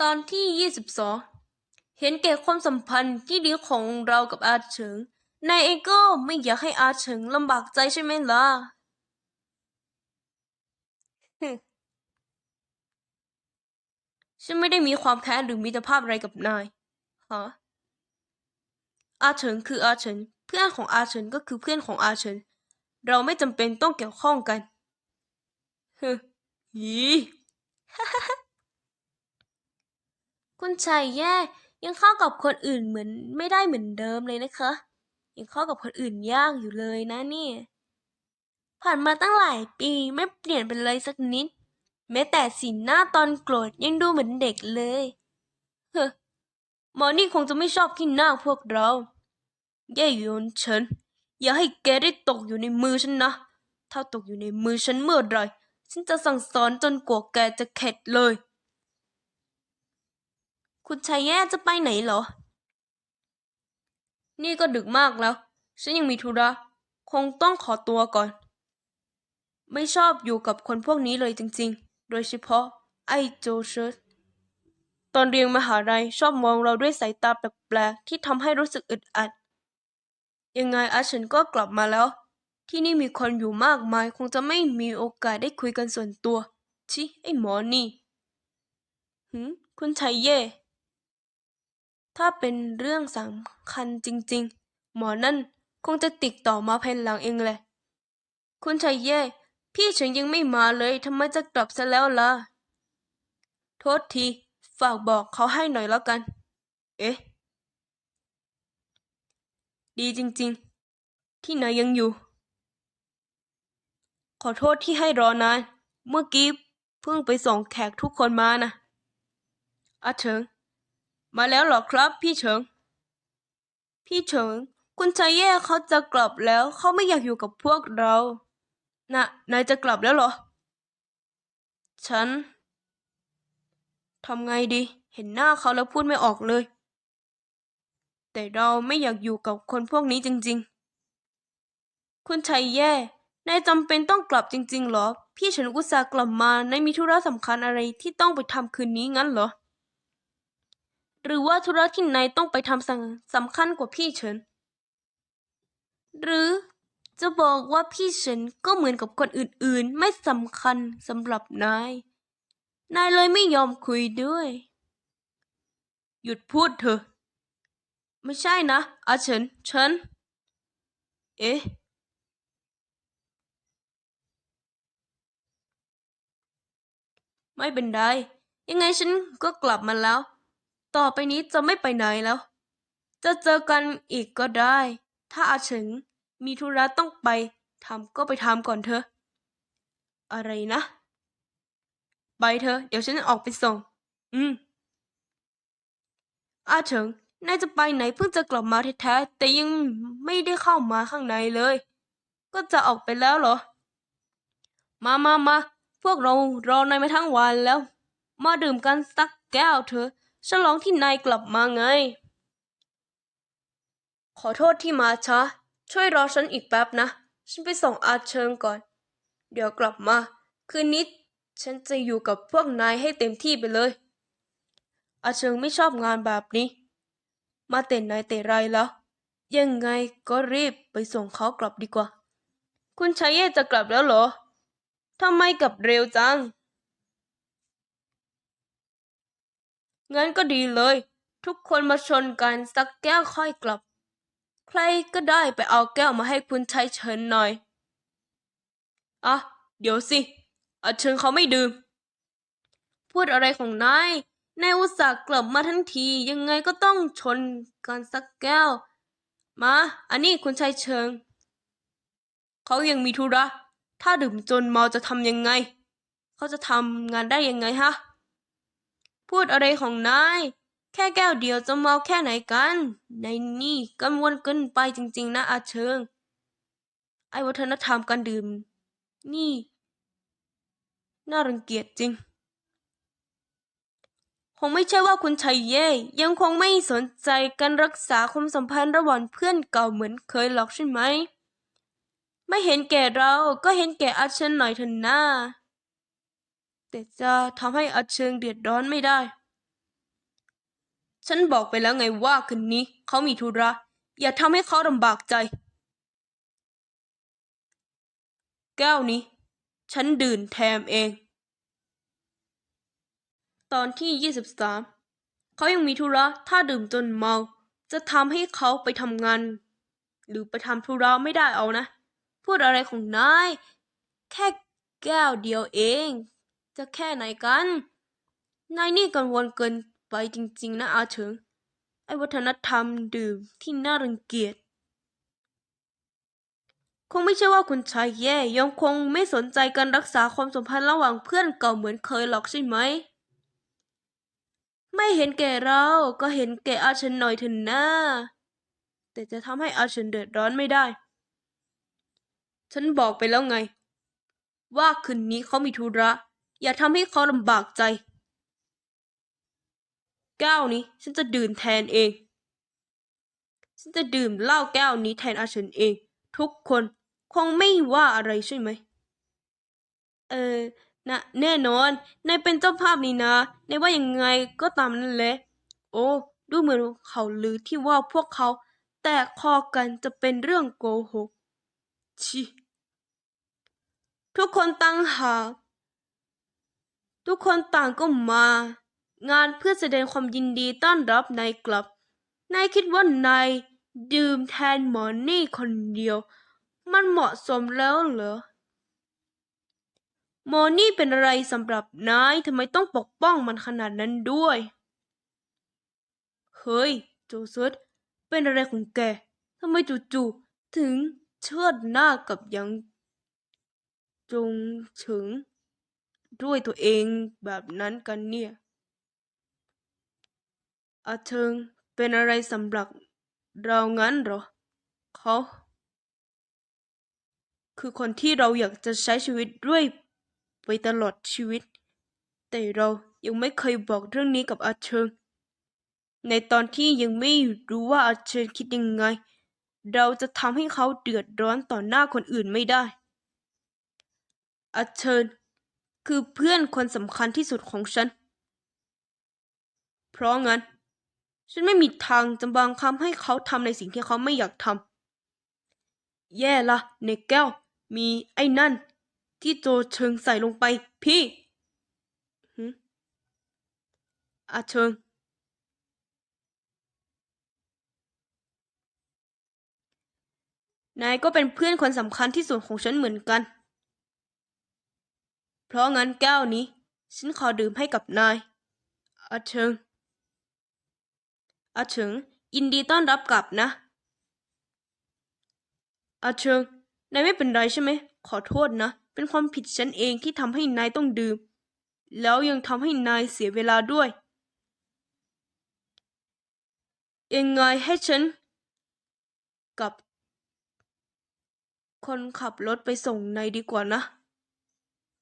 ตอนที่ยี่สิบสองเห็นแก่ความสัมพันธ์ที่ดีของเรากับอาเฉิง นายเองก็ไม่อยากให้อาเฉิงลำบากใจใช่ไหมล่ะฮึฉันไม่ได้มีความแค้นหรือมิตรภาพอะไรกับนายฮะอาเฉิงคืออาเฉิง เพื่อนของอาเฉิงก็คือเพื่อนของอาเฉิง เราไม่จำเป็นต้องเกี่ยวข้องกันฮึยี คุณชายแย่ยังเข้ากับคนอื่นเหมือนไม่ได้เหมือนเดิมเลยนะคะ ยังเข้ากับคนอื่นยากอยู่เลยนะนี่ ผ่านมาตั้งหลายปีไม่เปลี่ยนไปเลยสักนิด แม้แต่สีหน้าตอนโกรธยังดูเหมือนเด็กเลยเฮ้อหมอนี่คงจะไม่ชอบขี้หน้าพวกเราเย่ยนเฉินอย่าให้แกได้ตกอยู่ในมือฉันนะ ถ้าตกอยู่ในมือฉันเมื่อไรฉันจะสั่งสอนจนกว่าแกจะเข็ดเลย คุณชายแย่จะไปไหนเหรอ นี่ก็ดึกมากแล้ว ฉันยังมีธุระ คงต้องขอตัวก่อน ไม่ชอบอยู่กับคนพวกนี้เลยจริงๆ โดยเฉพาะ ไอ้โจเชิร์ตตอนเรียนมหาลัยชอบมองเราด้วยสายตาแปลกๆ ที่ทำให้รู้สึกอึดอัด ยังไงอาฉันก็กลับมาแล้ว ที่นี่มีคนอยู่มากมาย คงจะไม่มีโอกาสได้คุยกันส่วนตัว ชิ ไอ้หมอนี่หืมคุณชัยเย่ ถ้าเป็นเรื่องสำคัญจริง ๆ หมอนั่นคงจะติดต่อมาภายหลังเองแหละ คุณชัยเย่ พี่ฉันยังไม่มาเลยทำไมจะกลับซะแล้วล่ะ โทษที ฝากบอกเขาให้หน่อยแล้วกัน เอ๊ะ ดีจริง ๆ ที่นายยังอยู่ ขอโทษที่ให้รอนาน เมื่อกี้เพิ่งไปส่งแขกทุกคนมานะอาเฉิง มาแล้วเหรอครับ พี่เฉิง พี่เฉิง คุณชายแย่เขาจะกลับแล้ว เขาไม่อยากอยู่กับพวกเราน่ะนายจะกลับแล้วเหรอ ฉันทำไงดี เห็นหน้าเขาแล้วพูดไม่ออกเลย แต่เราไม่อยากอยู่กับคนพวกนี้จริง ๆ คุณชายแย่ นายจำเป็นต้องกลับจริง ๆ เหรอ พี่ฉันอุตส่าห์กลับมานายมีธุระสำคัญอะไรที่ต้องไปทำคืนนี้งั้นเหรอ หรือว่าธุระที่นายต้องไปทำสังสำคัญกว่าพี่เฉิน หรือจะบอกว่าพี่เฉินก็เหมือนกับคนอื่นๆ ไม่สำคัญสำหรับนาย นายเลยไม่ยอมคุยด้วย หยุดพูดเถอะ ไม่ใช่นะอาเฉินเฉินเอ๊ะไม่เป็นไร ยังไงฉันก็กลับมาแล้ว ต่อไปนี้จะไม่ไปไหนแล้ว จะเจอกันอีกก็ได้ ถ้าอาเฉิงมีธุระต้องไปทำก็ไปทำก่อนเถอะ อะไรนะ ไปเถอะ เดี๋ยวฉันออกไปส่ง อืม อาเฉิงนายจะไปไหนเพิ่งจะกลับมาแท้ๆแต่ยังไม่ได้เข้ามาข้างในเลย ก็จะออกไปแล้วเหรอ มามามาพวกเรารอนายมาทั้งวันแล้ว มาดื่มกันสักแก้วเถอะ ฉลองที่นายกลับมาไง ขอโทษที่มาช้า ช่วยรอฉันอีกแป๊บนะ ฉันไปส่งอาเชิงก่อน เดี๋ยวกลับมา คืนนี้ฉันจะอยู่กับพวกนายให้เต็มที่ไปเลย อาเชิงไม่ชอบงานแบบนี้ มาเต่นนายเตะไรแล้ว ยังไงก็รีบไปส่งเขากลับดีกว่า คุณชายเย่จะกลับแล้วเหรอ ทำไมกลับเร็วจัง งั้นก็ดีเลย ทุกคนมาชนกันสักแก้วค่อยกลับ ใครก็ได้ไปเอาแก้วมาให้คุณชายเฉินหน่อย อะ เดี๋ยวสิอาเฉินเขาไม่ดื่ม พูดอะไรของนายนายอุตส่าห์กลับมาทั้งทียังไงก็ต้องชนกันสักแก้ว มา อันนี้คุณชายเชิง เขายังมีธุระ ถ้าดื่มจนเมาจะทำยังไง เขาจะทำงานได้ยังไงฮะ พูดอะไรของนาย แค่แก้วเดียวจะเมาแค่ไหนกัน ในนี่กังวลเกินไปจริงๆนะอาเชิง ไอ้วัฒนธรรมการดื่ม นี่ น่ารังเกียจจริง คงไม่ใช่ว่าคุณชัยเย่ยังคงไม่สนใจการรักษาความสัมพันธ์ระหว่างเพื่อนเก่าเหมือนเคยหรอกใช่ไหม ไม่เห็นแก่เราก็เห็นแก่อาเชิญหน่อยเถอะนะ แต่จะทำให้อาเชิงเดือดร้อนไม่ได้ ฉันบอกไปแล้วไงว่าคืนนี้เขามีธุระอย่าทำให้เขาลำบากใจ แก้วนี้ ฉันดื่มแทมเอง ตอนที่ 23 เขายังมีธุระถ้าดื่มจนเมา จะทำให้เขาไปทำงาน หรือไปทำธุระไม่ได้เอานะ พูดอะไรของนาย แค่แก้วเดียวเอง จะแค่ไหนกัน นายนี่กังวลเกินไปจริงๆนะอาเฉิง ไอ้วัฒนธรรมดื่มที่น่ารังเกียจ คงไม่ใช่ว่าคุณชายแย่ยังคงไม่สนใจการรักษาความสัมพันธ์ระหว่างเพื่อนเก่าเหมือนเคยหรอกใช่ไหม ไม่เห็นแก่เราก็เห็นแก่อาเฉินหน่อยเถอะนะแต่จะทำให้อาเฉินเดือดร้อนไม่ได้ ฉันบอกไปแล้วไง ว่าคืนนี้เขามีธุระ อย่าทำให้เขาลำบากใจ แก้วนี้ฉันจะดื่มแทนเอง ฉันจะดื่มเหล้าแก้วนี้แทนอาเฉินเอง ทุกคนคงไม่ว่าอะไรใช่ไหม เออนะแน่นอน นายเป็นเจ้าภาพนี่นะนายว่ายังไงก็ตามนั่นแหละ โอ้ ดูเหมือนเขาลือที่ว่าพวกเขา แตกคอกันจะเป็นเรื่องโกหก ชิ ทุกคนตั้งหาก ทุกคนต่างก็มา งานเพื่อแสดงความยินดีต้อนรับนายกลับ นายคิดว่านายดื่มแทนหมอนี่คนเดียว มันเหมาะสมแล้วเหรอหมอนี่เป็นอะไรสำหรับนายทำไมต้องปกป้องมันขนาดนั้นด้วย เฮ้ย โจเซฟเป็นอะไรของแกทำไมจู่ๆถึงเชิดหน้ากับยังจงเฉิง ด้วยตัวเองแบบนั้นกันเนี่ยอาเชิงเป็นอะไรสำหรับเรางั้นหรอ เขา คือคนที่เราอยากจะใช้ชีวิตด้วยไปตลอดชีวิต แต่เรายังไม่เคยบอกเรื่องนี้กับอาเชิง ในตอนที่ยังไม่รู้ว่าอาเชิงคิดยังไง เราจะทำให้เขาเดือดร้อนต่อหน้าคนอื่นไม่ได้อาเชิญ คือเพื่อนคนสำคัญที่สุดของฉัน เพราะงั้น ฉันไม่มีทางจะบังคับให้เขาทำในสิ่งที่เขาไม่อยากทำ แย่ละในแก้ว มีไอ้นั่น ที่โจเชิงใส่ลงไปพี่หอาเชิง นายก็เป็นเพื่อนคนสำคัญที่สุดของฉันเหมือนกัน ราะงั้นแก้วนี้ ฉันขอดื่มให้กับนายอาเชิงอาเฉิงยินดีต้อนรับกลับนะอาเชิงนายไม่เป็นไรใช่ไหม ขอโทษนะ เป็นความผิดฉันเองที่ทำให้นายต้องดื่ม แล้วยังทำให้นายเสียเวลาด้วย ยังไงให้ฉัน กับ คนขับรถไปส่งนายดีกว่านะ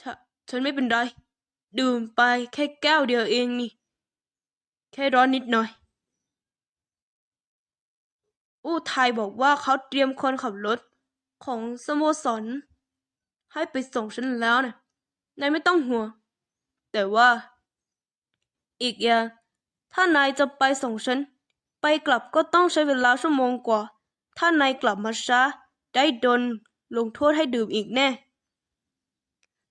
ฉะ ฉันไม่เป็นไร ดื่มไปแค่แก้วเดียวเองนี่ แค่ร้อนนิดหน่อย อู้ไทยบอกว่าเขาเตรียมคนขับรถของสโมสร ให้ไปส่งฉันแล้วนะนายไม่ต้องห่วง แต่ว่า อีกอย่าง ถ้านายจะไปส่งฉัน ไปกลับก็ต้องใช้เวลาชั่วโมงกว่า ถ้านายกลับมาช้า ได้โดนลงโทษให้ดื่มอีกแน่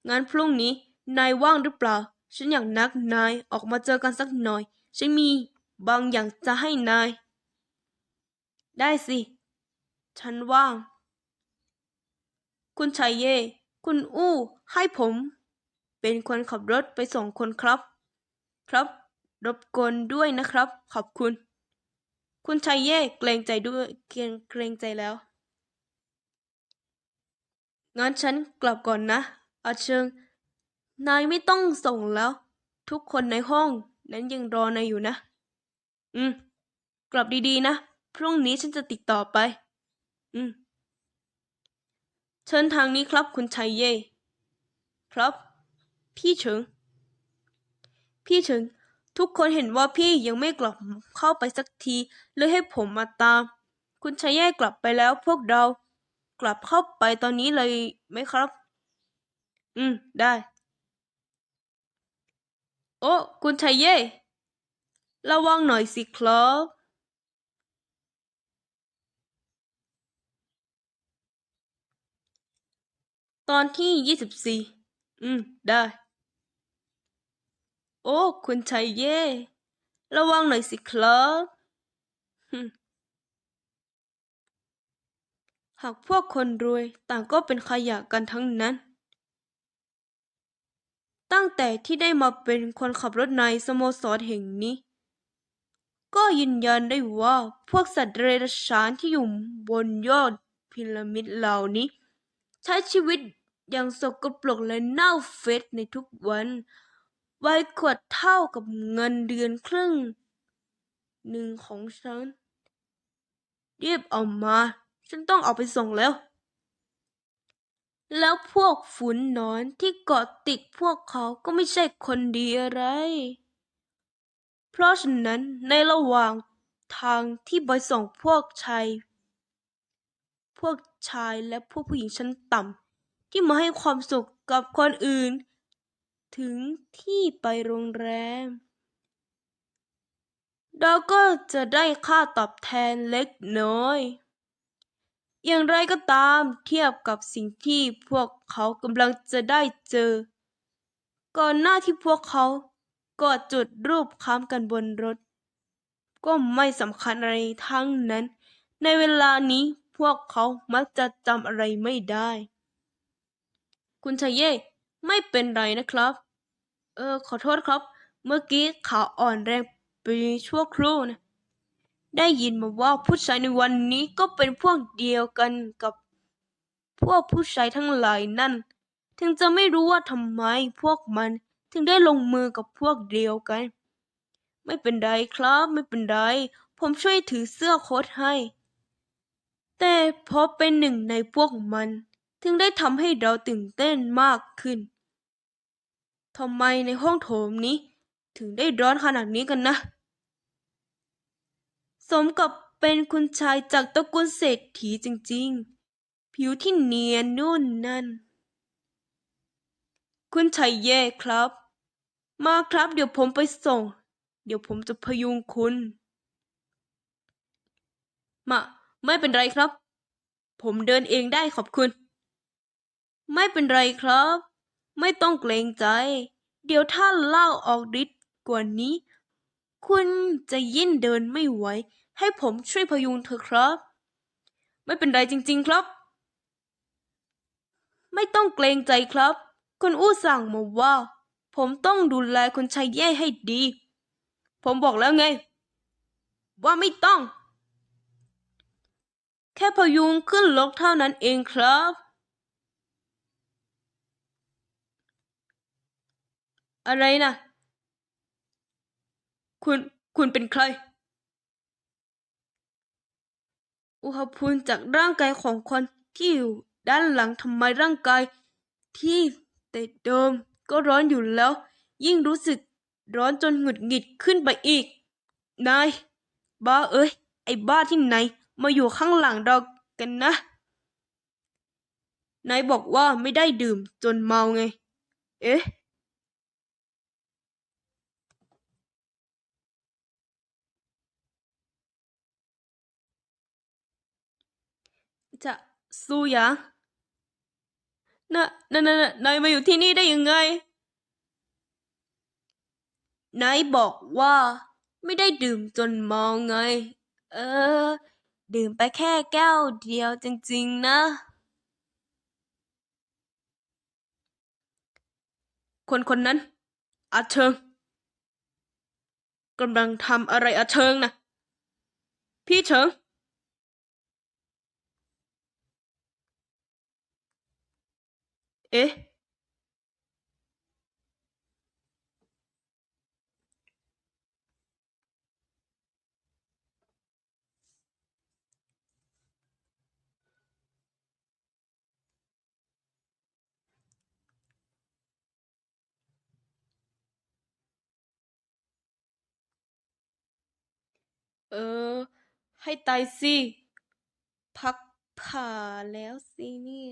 งั้นพรุ่งนี้นายว่างหรือเปล่า ฉันอยากนัดนายออกมาเจอกันสักหน่อย ฉันมีบางอย่างจะให้นาย ได้สิ ฉันว่าง คุณชัยเย่ คุณอู้ให้ผม เป็นคนขับรถไปส่งคนครับ ครับรบกวนด้วยนะครับ ขอบคุณ คุณชัยเย่เกรงใจด้วยเกรงเกรงใจแล้ว งั้นฉันกลับก่อนนะ อาเชิง นายไม่ต้องส่งแล้ว ทุกคนในห้องนั้นยังรอนายอยู่นะ อืม กลับดีๆนะ พรุ่งนี้ฉันจะติดต่อไป อืม เชิญทางนี้ครับคุณชัยเย่ ครับ พี่เฉิง พี่เฉิง ทุกคนเห็นว่าพี่ยังไม่กลับเข้าไปสักที เลยให้ผมมาตาม คุณชัยเย่กลับไปแล้วพวกเรา กลับเข้าไปตอนนี้เลยไหมครับ อืม ได้ โอ้ คุณชัยเย่ ระวังหน่อยสิครับ ตอนที่ยี่สิบสี่ อืม ได้ โอ้ คุณชัยเย่ ระวังหน่อยสิครับฮึมหากพวกคนรวยต่างก็เป็นขยะกันทั้งนั้น ตั้งแต่ที่ได้มาเป็นคนขับรถในสโมสรแห่งนี้ ก็ยืนยันได้ว่าพวกสัตว์เดรัจฉานที่อยู่บนยอดพีระมิดเหล่านี้ ใช้ชีวิตอย่างสกปรกและเน่าเฟะในทุกวันไว้ขวดเท่ากับเงินเดือนครึ่งหนึ่งของฉันรีบเอามา ฉันต้องเอาไปส่งแล้ว แล้วพวกฝุ่นนอนที่เกาะติดพวกเขาก็ไม่ใช่คนดีอะไร เพราะฉะนั้นในระหว่างทางที่บอยส่งพวกชาย พวกชายและพวกผู้หญิงชั้นต่ำที่มาให้ความสุขกับคนอื่น ถึงที่ไปโรงแรมเราก็จะได้ค่าตอบแทนเล็กน้อย อย่างไรก็ตามเทียบกับสิ่งที่พวกเขากำลังจะได้เจอ ก่อนหน้าที่พวกเขาก็จุดรูปค้ำกันบนรถ ก็ไม่สำคัญอะไรทั้งนั้น ในเวลานี้พวกเขามักจะจำอะไรไม่ได้ คุณชายเย่ไม่เป็นไรนะครับ เออขอโทษครับ เมื่อกี้ขาอ่อนแรงไปชั่วครู่นะ ได้ยินมาว่าผู้ชายในวันนี้ก็เป็นพวกเดียวกันกับพวกผู้ชายทั้งหลายนั่น ถึงจะไม่รู้ว่าทำไมพวกมันถึงได้ลงมือกับพวกเดียวกัน ไม่เป็นไรครับ ไม่เป็นไร ผมช่วยถือเสื้อโค้ทให้ แต่เพราะเป็นหนึ่งในพวกมัน ถึงได้ทำให้เราตื่นเต้นมากขึ้นทำไมในห้องโถงนี้ ถึงได้ร้อนขนาดนี้กันนะ สมกับเป็นคุณชายจากตระกูลเศรษฐีจริงๆ ผิวที่เนียนนุ่นนั่น คุณชายเย่ครับ มาครับเดี๋ยวผมไปส่ง เดี๋ยวผมจะพยุงคุณ มาไม่เป็นไรครับ ผมเดินเองได้ขอบคุณ ไม่เป็นไรครับ ไม่ต้องเกรงใจ เดี๋ยวถ้าเล่าออกฤทธิ์กว่านี้ คุณจะยิ่งเดินไม่ไหว ให้ผมช่วยพยุงเธอครับ ไม่เป็นไรจริง ๆ ครับ ไม่ต้องเกรงใจครับ คุณอู้สั่งมาว่า ผมต้องดูแลคุณชายแย่ให้ดี ผมบอกแล้วไง ว่าไม่ต้อง แค่พยุงขึ้นรถเท่านั้นเองครับอะไรนะ คุณ คุณเป็นใคร อุณหภูมิจากร่างกายของคนที่อยู่ด้านหลังทำไมร่างกาย ที่แต่เดิมก็ร้อนอยู่แล้ว ยิ่งรู้สึกร้อนจนหงุดหงิดขึ้นไปอีก นาย บ้าเอ้ย ไอ้บ้าที่ไหน มาอยู่ข้างหลังเรากันนะ นายบอกว่าไม่ได้ดื่มจนเมาไง เอ๊ะ จะสู้ยังนะนะนะนะนายมาอยู่ที่นี่ได้ยังไง นายบอกว่าไม่ได้ดื่มจนเมาไง เออ ดื่มไปแค่แก้วเดียวจริงๆนะ คนคนนั้นอาเชิงกำลังทำอะไรอาเชิงนะ พี่เฉิง เอ๊ะ เออ ให้ตายสิ พักผ่าแล้วสิเนี่ย